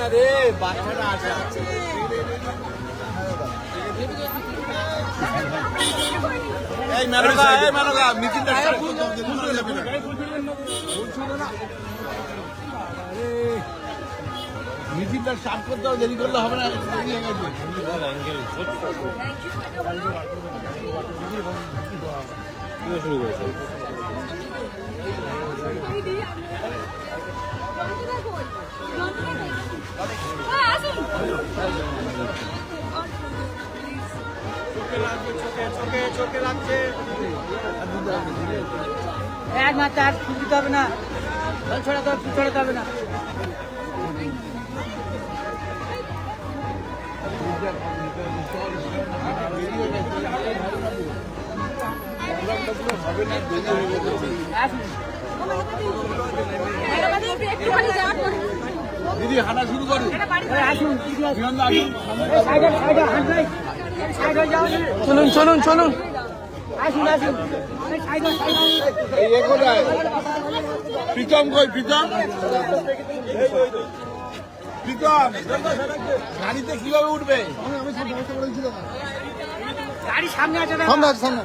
না রে বাচ্চাটা আসা। এই মেনকা এই মেনকা মিটিংটা স্টার্ট করতে হবে ফুল চলে যাবে না ফুল না। আরে মিটিংটা করতে হবে দেরি করলে হবে না। হয়ে গেছে এক মাত্র আর দিতে হবে না। জল ছড়াতে হবে ছড়াতে হবে না দিদি হাঁটা শুরু করো। আসুন চলুন চলুন। চলুন আসুন আসুন প্রীতম কই প্রীতম? প্রীতম গাড়িতে কীভাবে উঠবে? গাড়ি সামনে আছে না সামনে আছে সামনে।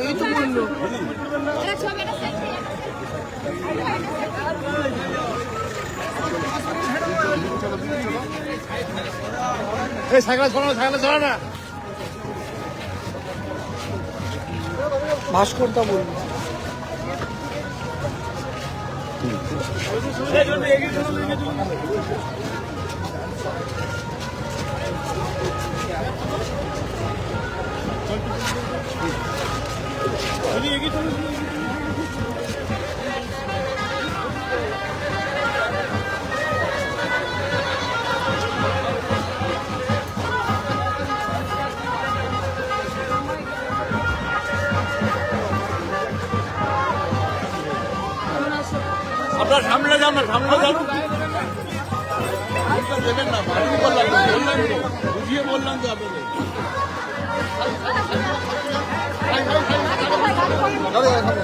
এই তো বলল এই সাইকেল চলো সাইকেল চলো না। ভাস্করদা বলল আপনার সামনে যান না সামনে যান দেবেন না বাড়ি বললাম তো, বললাম তো বুঝিয়ে বললাম তো আপনাদের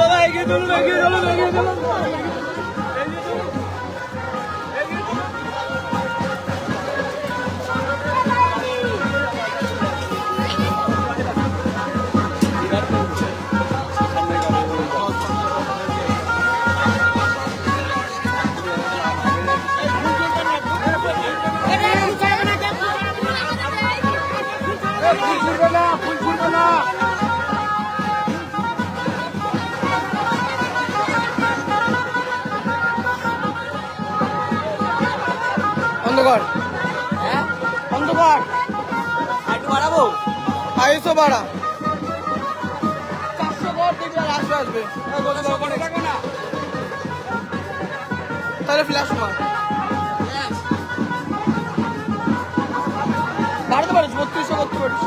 দাদা এগিয়ে চলুন এগিয়ে চলুন এগিয়ে চলুন অন্ধকার অন্ধকার একটু বাড়াবো? আইসো বাড়া। চারশো ঘর আর আসবে আসবে। তাহলে ফ্ল্যাশ মার। বাড়াতে পারিস বত্রিশশো করতে পারিস।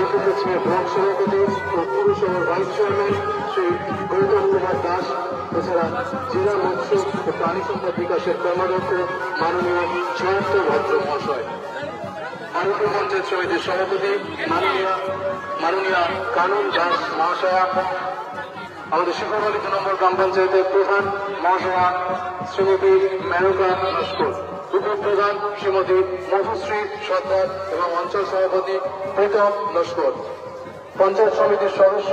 আলোক উপস্থিত ব্লক সভাপতি ও পুরসভার ভাইস চেয়ারম্যান শ্রী গৌতম কুমার দাস, এছাড়া জেলা মৎস্য ও প্রাণী সম্পদ বিকাশের কর্মাধ্যক্ষ মাননীয় জয়ন্ত ভদ্র মহাশয়। আরোগ্য পঞ্চায়েত সমিতির সভাপতি মাননীয় মাননীয় কানন দাস মহাশয়া। আমাদের শিখরবাড়ি নম্বর গ্রাম পঞ্চায়েতের প্রধান মহাশয়া শ্রীমতী মেনকা নস্কর উপপ্রধান শ্রীমতী মধুশ্রী সর্দার এবং অঞ্চল সভাপতি প্রীতম নস্কর পঞ্চায়েত সমিতির সদস্য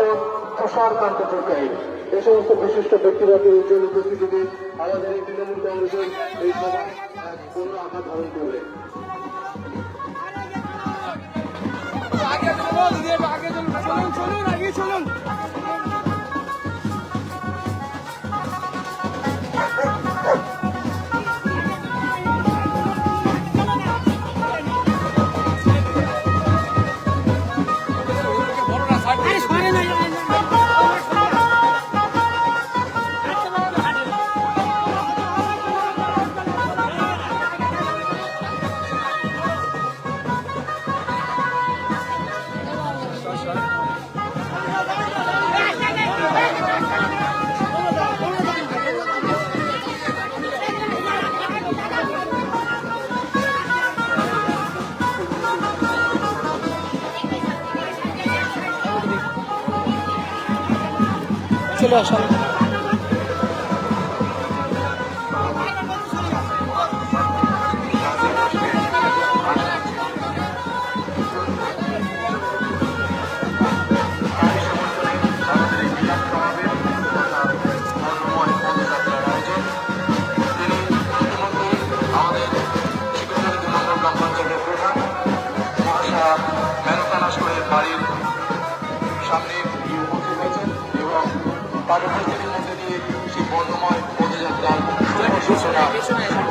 তুষারকান্ত পুরকাহী এই সমস্ত বিশিষ্ট ব্যক্তিগতের উজ্জ্বল উপস্থিতিতে আমাদের এই তৃণমূল কংগ্রেসের এই সভা এক পূর্ণ আকার ধারণ করবে। আগে চলুন আগে চলুন আগে চলুন। চলে আসুন।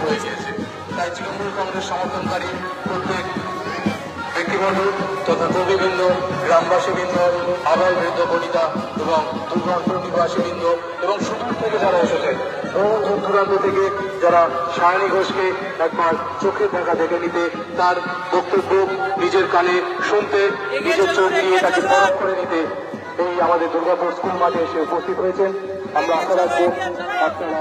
হয়ে গিয়েছে তাই তৃণমূল কংগ্রেস সমর্থনকারী প্রত্যেক ব্যক্তিবর্গ তথা কবিবৃন্দ গ্রামবাসীবৃন্দ আবাল বৃদ্ধ বনিতা এবং দুর্গাপুর নিবাসীবৃন্দ এবং সুদূর থেকে যারা এসেছেন বহু দূর দূরান্ত থেকে যারা সায়নী ঘোষকে একবার চোখে দেখা দেখে নিতে তার বক্তব্য নিজের কানে শুনতে নিজের চোখ দিয়ে তাকে পরখ করে নিতে এই আমাদের দুর্গাপুর স্কুল মাঠে এসে উপস্থিত হয়েছেন। আমরা আশা রাখব আপনারা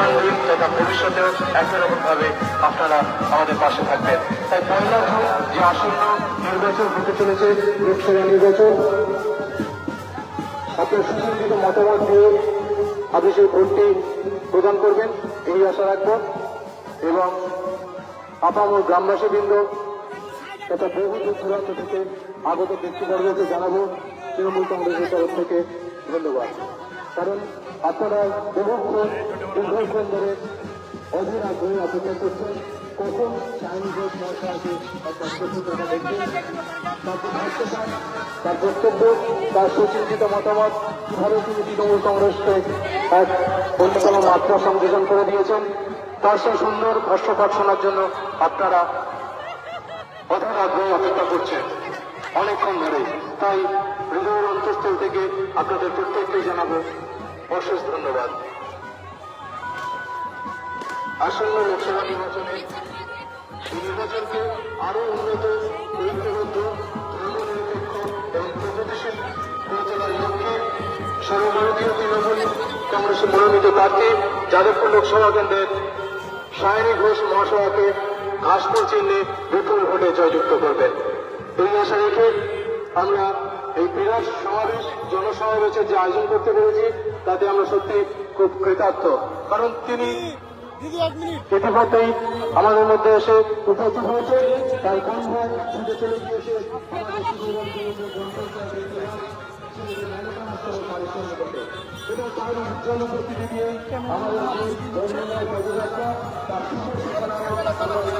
বর্তমান দিন তথা ভবিষ্যতেও একই রকম ভাবে আপনারা আমাদের পাশে থাকবেন। তাই পয়লা জুন যে আসন্ন নির্বাচন হতে চলেছে লোকসভা নির্বাচন, আপনার সুচিন্তিত মতামত দিয়ে আপনি সেই ভোটটি প্রদান করবেন, এই আশা রাখব। এবং আপামর গ্রামবাসীবৃন্দ তথা বহু দূর দূরান্ত থেকে আগত ব্যক্তিবর্গকে জানাব, তৃণমূল কংগ্রেসের তরফ থেকে ধন্যবাদ। কারণ আপনারা বহুক্ষণ দীর্ঘক্ষণ ধরে অধীর আগ্রহে অপেক্ষা করছেন। কখন চাইনিজ মহাশয়কে একটা প্রতিক্রিয়া দেখবেন। তার তার বক্তব্য তার সুচিন্তিত মতামত কীভাবে তিনি তৃণমূল কংগ্রেসকে এক অন্যতম মাত্রা সংযোজন করে দিয়েছেন। তার সেই সুন্দর ভাষ্যপাঠ শোনার জন্য আপনারা অধীর আগ্রহে অপেক্ষা করছেন। অনেকক্ষণ ধরে তাই হৃদয়ের অন্তঃস্থল থেকে আপনাদের প্রত্যেককে জানাব অশেষ ধন্যবাদ। আসন্ন লোকসভা নির্বাচনে নির্বাচনকে আরও উন্নত, ঐক্যবদ্ধ, ধর্মনিরপেক্ষ এবং প্রগতিশীল করে তোলার লক্ষ্যে সর্বভারতীয় তৃণমূল কংগ্রেসের মনোনীত প্রার্থী যাদবপুর লোকসভা কেন্দ্রের সায়নী ঘোষ মহাশয়াকে ঘাসপুর চিহ্নে বিপুল ভোটে জয়যুক্ত করবেন। এই আশা রেখে আমরা এই বিরাট সমাবেশ, জনসমাবেশের যে আয়োজন করতে পেরেছি, তাতে আমরা সত্যি খুব কৃতার্থ। কারণ তিনি ইতিমধ্যেই আমাদের মধ্যে এসে উপস্থিত হয়েছে। তার কনভয় চলে গিয়েছে। এবং তার উজ্জ্বল আমাদের